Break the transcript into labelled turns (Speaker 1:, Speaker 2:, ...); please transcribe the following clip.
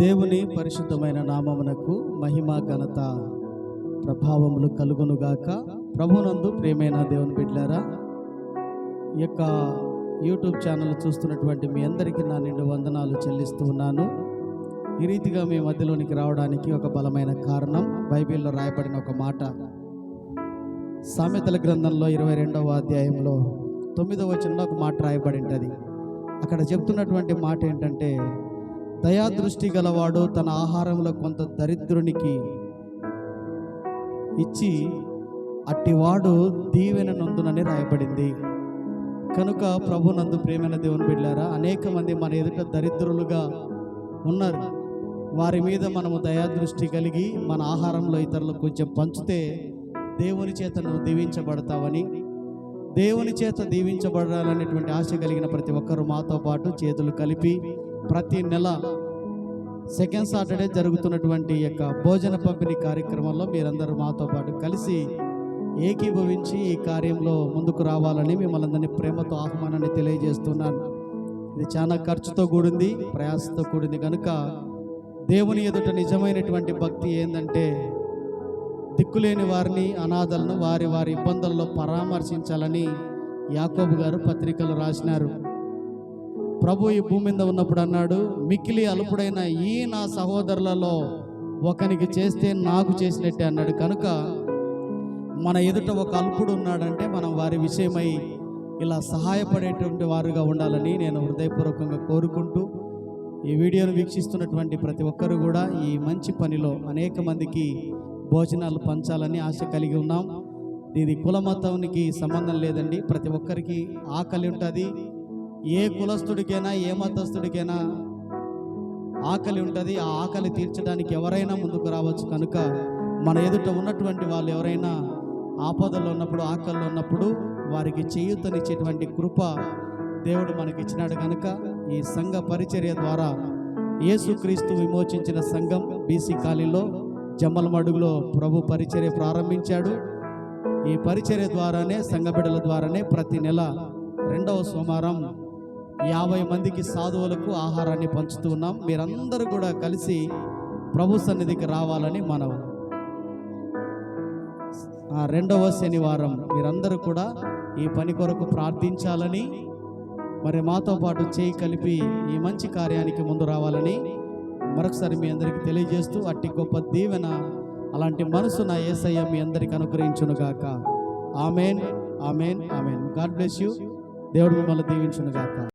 Speaker 1: దేవుని పరిశుద్ధమైన నామమునకు మహిమ ఘనత ప్రభావములు కలుగునుగాక. ప్రభునందు ప్రేమైన దేవుని బిడ్డారా ఈ యొక్క యూట్యూబ్ ఛానల్ చూస్తున్నటువంటి మీ అందరికీ నా నిండు వందనాలు చెల్లిస్తూ ఉన్నాను. ఈ రీతిగా మీ మధ్యలోనికి రావడానికి ఒక బలమైన కారణం బైబిల్లో రాయబడిన ఒక మాట. సామెతల గ్రంథంలో ఇరవై రెండవ అధ్యాయంలో తొమ్మిదవ వచనంలో ఒక మాట రాయబడి ఉంటుంది. అక్కడ చెప్తున్నటువంటి మాట ఏంటంటే దయాదృష్టి గలవాడు తన ఆహారంలో కొంత దరిద్రునికి ఇచ్చి అట్టివాడు దీవెన నందునని రాయబడింది. కనుక ప్రభు నందు ప్రేమైన దేవుని బిడ్డారా అనేక మంది మన ఎదుట దరిద్రులుగా ఉన్నారు. వారి మీద మనము దయాదృష్టి కలిగి మన ఆహారంలో ఇతరులకు కొంచెం పంచితే దేవుని చేత నువ్వు దీవించబడతావని దేవుని చేత దీవించబడాలనేటువంటి ఆశ కలిగిన ప్రతి ఒక్కరూ మాతో పాటు చేతులు కలిపి ప్రతి నెల సెకండ్ సాటర్డే జరుగుతున్నటువంటి యొక్క భోజన పంపిణీ కార్యక్రమంలో మీరందరూ మాతో పాటు కలిసి ఏకీభవించి ఈ కార్యంలో ముందుకు రావాలని మిమ్మల్ని అందరినీ ప్రేమతో ఆహ్వానాన్ని తెలియజేస్తున్నాను. ఇది చాలా ఖర్చుతో కూడింది ప్రయాసతో కూడింది. కనుక దేవుని ఎదుట నిజమైనటువంటి భక్తి ఏంటంటే దిక్కులేని వారిని అనాథలను వారి వారి ఇబ్బందుల్లో పరామర్శించాలని యాకోబు గారు పత్రికలు రాసినారు. ప్రభు ఈ భూమి మీద ఉన్నప్పుడు అన్నాడు మిక్కిలి అలుపుడైన ఈ నా సహోదరులలో ఒకనికి చేస్తే నాకు చేసినట్టే అన్నాడు. కనుక మన ఎదుట ఒక అల్పుడు ఉన్నాడంటే మనం వారి విషయమై ఇలా సహాయపడేటువంటి వారుగా ఉండాలని నేను హృదయపూర్వకంగా కోరుకుంటూ ఈ వీడియోను వీక్షిస్తున్నటువంటి ప్రతి ఒక్కరు కూడా ఈ మంచి పనిలో అనేక మందికి భోజనాలు పంచాలని ఆశ కలిగి ఉన్నాం. ఇది కులమతానికి సంబంధం లేదండి. ప్రతి ఒక్కరికి ఆకలి ఉంటుంది. ఏ కులస్తుడికైనా ఏ మతస్థుడికైనా ఆకలి ఉంటుంది. ఆ ఆకలి తీర్చడానికి ఎవరైనా ముందుకు రావచ్చు. కనుక మన ఎదుట ఉన్నటువంటి వాళ్ళు ఎవరైనా ఆపదలో ఉన్నప్పుడు ఆకలిలో ఉన్నప్పుడు వారికి చేయూతనిచ్చేటువంటి కృప దేవుడు మనకి ఇచ్చినాడు కనుక ఈ సంఘ పరిచర్య ద్వారా యేసుక్రీస్తు విమోచించిన సంఘం బీసీ కాలీలో జమ్మలమడుగులో ప్రభు పరిచర్య ప్రారంభించాడు. ఈ పరిచర్య ద్వారానే సంఘ ద్వారానే ప్రతి నెల రెండవ సోమవారం యాభై మందికి సాధువులకు ఆహారాన్ని పంచుతూ ఉన్నాం. మీరందరూ కూడా కలిసి ప్రభు సన్నిధికి రావాలని మనం రెండవ శనివారం మీరందరూ కూడా ఈ పని కొరకు ప్రార్థించాలని మరి మాతో పాటు చేయి కలిపి ఈ మంచి కార్యానికి ముందు రావాలని మరొకసారి మీ అందరికీ తెలియజేస్తూ అట్టి గొప్ప దీవెన అలాంటి మనసు నా ఏసయ్య మీ అందరికి అనుగ్రహించునుగాక. Amen amen amen. God bless you. దేవుడు మిమ్మల్ని దీవించునుగాక.